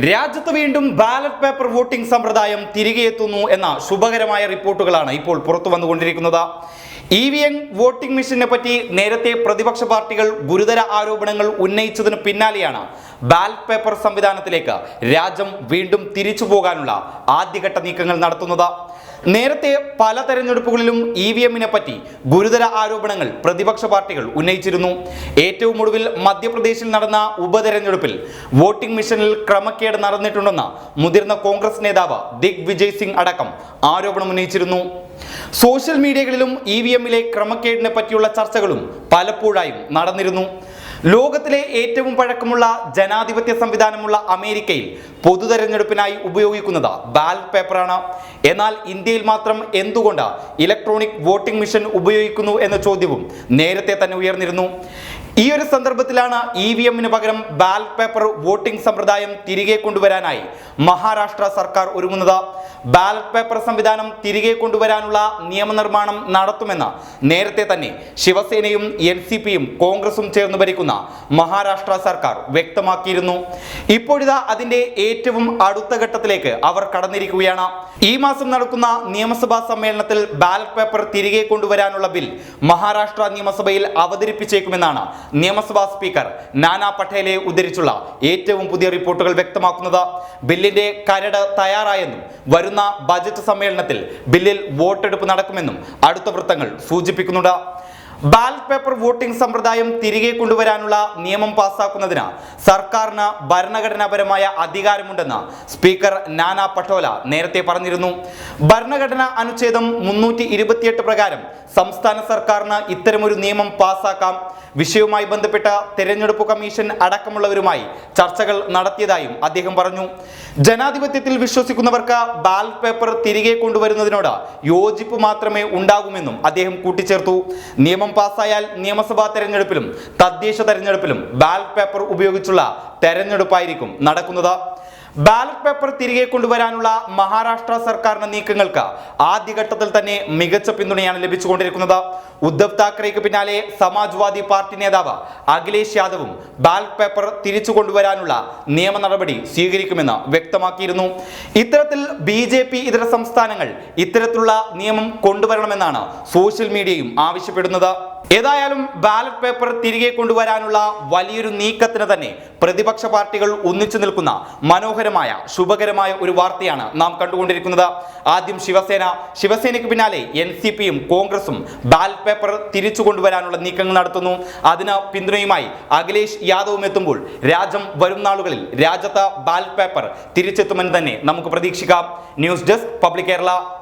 രാജ്യത്ത് വീണ്ടും ballot paper voting സമ്പ്രദായം തിരികെ എത്തുന്നു എന്ന ശുഭകരമായ റിപ്പോർട്ടുകളാണ് ഇപ്പോൾ പുറത്തു വന്നുകൊണ്ടിരിക്കുന്നത്. ഇ വി എം വോട്ടിംഗ് മെഷീനെ പറ്റി നേരത്തെ പ്രതിപക്ഷ പാർട്ടികൾ ഗുരുതര ആരോപണങ്ങൾ ഉന്നയിച്ചതിന് പിന്നാലെയാണ് ബാലറ്റ് പേപ്പർ സംവിധാനത്തിലേക്ക് രാജ്യം വീണ്ടും തിരിച്ചു പോകാനുള്ള ആദ്യഘട്ട നീക്കങ്ങൾ നടത്തുന്നത്. നേരത്തെ പല തെരഞ്ഞെടുപ്പുകളിലും ഇ വി എമ്മിനെ പറ്റി ഗുരുതര ആരോപണങ്ങൾ പ്രതിപക്ഷ പാർട്ടികൾ ഉന്നയിച്ചിരുന്നു. ഏറ്റവും ഒടുവിൽ മധ്യപ്രദേശിൽ നടന്ന ഉപതെരഞ്ഞെടുപ്പിൽ വോട്ടിംഗ് മിഷനിൽ ക്രമക്കേട് നടന്നിട്ടുണ്ടെന്ന മുതിർന്ന കോൺഗ്രസ് നേതാവ് ദിഗ് വിജയ് സിംഗ് അടക്കം ആരോപണം ഉന്നയിച്ചിരുന്നു. സോഷ്യൽ മീഡിയകളിലും ഇ വി എമ്മിലെ ക്രമക്കേടിനെ പറ്റിയുള്ള ചർച്ചകളും പലപ്പോഴായും നടന്നിരുന്നു. ലോകത്തിലെ ഏറ്റവും പഴക്കമുള്ള ജനാധിപത്യ സംവിധാനമുള്ള അമേരിക്കയിൽ പൊതു തെരഞ്ഞെടുപ്പിനായി ഉപയോഗിക്കുന്നത് ബാലറ്റ് പേപ്പറാണ് എന്നാൽ ഇന്ത്യയിൽ മാത്രം എന്തുകൊണ്ട് ഇലക്ട്രോണിക് വോട്ടിംഗ് മെഷീൻ ഉപയോഗിക്കുന്നു എന്ന ചോദ്യവും നേരത്തെ തന്നെ ഉയർന്നിരുന്നു. ഈ ഒരു സന്ദർഭത്തിലാണ് ഇ വി എമ്മിന് പകരം ബാലറ്റ് പേപ്പർ വോട്ടിംഗ് സമ്പ്രദായം തിരികെ കൊണ്ടുവരാനായി മഹാരാഷ്ട്ര സർക്കാർ ഒരുങ്ങുന്നത്. ബാലറ്റ് പേപ്പർ സംവിധാനം തിരികെ കൊണ്ടുവരാനുള്ള നിയമനിർമ്മാണം നടത്തുമെന്ന് നേരത്തെ തന്നെ ശിവസേനയും എൻ സി പിയും കോൺഗ്രസും ചേർന്ന് ഭരിക്കുന്ന മഹാരാഷ്ട്ര സർക്കാർ വ്യക്തമാക്കിയിരുന്നു. ഇപ്പോഴിതാ അതിന്റെ ഏറ്റവും അടുത്ത ഘട്ടത്തിലേക്ക് അവർ കടന്നിരിക്കുകയാണ്. ഈ മാസം നടക്കുന്ന നിയമസഭാ സമ്മേളനത്തിൽ ബാലറ്റ് പേപ്പർ തിരികെ കൊണ്ടുവരാനുള്ള ബിൽ മഹാരാഷ്ട്ര നിയമസഭയിൽ അവതരിപ്പിച്ചേക്കുമെന്നാണ് നിയമസഭാ സ്പീക്കർ നാനാ പട്ടേലെ ഉദ്ധരിച്ചുള്ള ഏറ്റവും പുതിയ റിപ്പോർട്ടുകൾ വ്യക്തമാക്കുന്നത് ബില്ലിന്റെ കരട് തയ്യാറായെന്നും വരുന്ന ബജറ്റ് സമ്മേളനത്തിൽ ബില്ലിൽ വോട്ടെടുപ്പ് നടക്കുമെന്നും അടുത്ത വൃത്തങ്ങൾ സൂചിപ്പിക്കുന്നുണ്ട്. ബാലറ്റ് പേപ്പർ വോട്ടിംഗ് സമ്പ്രദായം തിരികെ കൊണ്ടുവരാനുള്ള നിയമം പാസാക്കുന്നതിന് സർക്കാരിന് ഭരണഘടനാപരമായ അധികാരമുണ്ടെന്ന് സ്പീക്കർ നാനാ പട്ടോല നേരത്തെ പറഞ്ഞിരുന്നു. ഭരണഘടന അനുച്ഛേദം മുന്നൂറ്റി ഇരുപത്തിയെട്ട് പ്രകാരം സംസ്ഥാന സർക്കാരിന് ഇത്തരമൊരു നിയമം പാസാക്കാം. വിഷയവുമായി ബന്ധപ്പെട്ട തെരഞ്ഞെടുപ്പ് കമ്മീഷൻ അടക്കമുള്ളവരുമായി ചർച്ചകൾ നടത്തിയതായും അദ്ദേഹം പറഞ്ഞു. ജനാധിപത്യത്തിൽ വിശ്വസിക്കുന്നവർക്ക് ബാലറ്റ് പേപ്പർ തിരികെ കൊണ്ടുവരുന്നതിനോട് യോജിപ്പ് മാത്രമേ ഉണ്ടാകുമെന്നും അദ്ദേഹം കൂട്ടിച്ചേർത്തു. പാസ്സായാൽ നിയമസഭാ തെരഞ്ഞെടുപ്പിലും തദ്ദേശ തെരഞ്ഞെടുപ്പിലും ബാലറ്റ് പേപ്പർ ഉപയോഗിച്ചുള്ള തെരഞ്ഞെടുപ്പായിരിക്കും നടക്കുന്നത്. ബാലറ്റ് പേപ്പർ തിരികെ കൊണ്ടുവരാനുള്ള മഹാരാഷ്ട്ര സർക്കാരിന്റെ നീക്കങ്ങൾക്ക് ആദ്യഘട്ടത്തിൽ തന്നെ മികച്ച പിന്തുണയാണ് ലഭിച്ചുകൊണ്ടിരിക്കുന്നത്. ഉദ്ധവ് താക്കറെക്ക് പിന്നാലെ സമാജ്വാദി പാർട്ടി നേതാവ് അഖിലേഷ് യാദവും ബാലറ്റ് പേപ്പർ തിരിച്ചു കൊണ്ടുവരാനുള്ള നിയമ നടപടി സ്വീകരിക്കുമെന്ന് വ്യക്തമാക്കിയിരുന്നു. ഇത്തരത്തിൽ ബി ജെ പി ഇതര സംസ്ഥാനങ്ങൾ ഇത്തരത്തിലുള്ള നിയമം കൊണ്ടുവരണമെന്നാണ് സോഷ്യൽ മീഡിയയും ആവശ്യപ്പെടുന്നത്. ഏതായാലും ബാലറ്റ് പേപ്പർ തിരികെ കൊണ്ടുവരാനുള്ള വലിയൊരു നീക്കത്തിന് തന്നെ പ്രതിപക്ഷ പാർട്ടികൾ ഒന്നിച്ചു നിൽക്കുന്ന മനോഹരമായ ശുഭകരമായ ഒരു വാർത്തയാണ് നാം കണ്ടുകൊണ്ടിരിക്കുന്നത്. ആദ്യം ശിവസേന. ശിവസേനയ്ക്ക് പിന്നാലെ എൻ സി പിയും കോൺഗ്രസും ബാലറ്റ് പേപ്പർ തിരിച്ചു കൊണ്ടുവരാനുള്ള നീക്കങ്ങൾ നടത്തുന്നു. അതിന് പിന്തുണയുമായി അഖിലേഷ് യാദവും എത്തുമ്പോൾ രാജ്യം വരും നാളുകളിൽ രാജ്യത്ത് ബാലറ്റ് പേപ്പർ തിരിച്ചെത്തുമെന്ന് തന്നെ നമുക്ക് പ്രതീക്ഷിക്കാം. News desk public Kerala.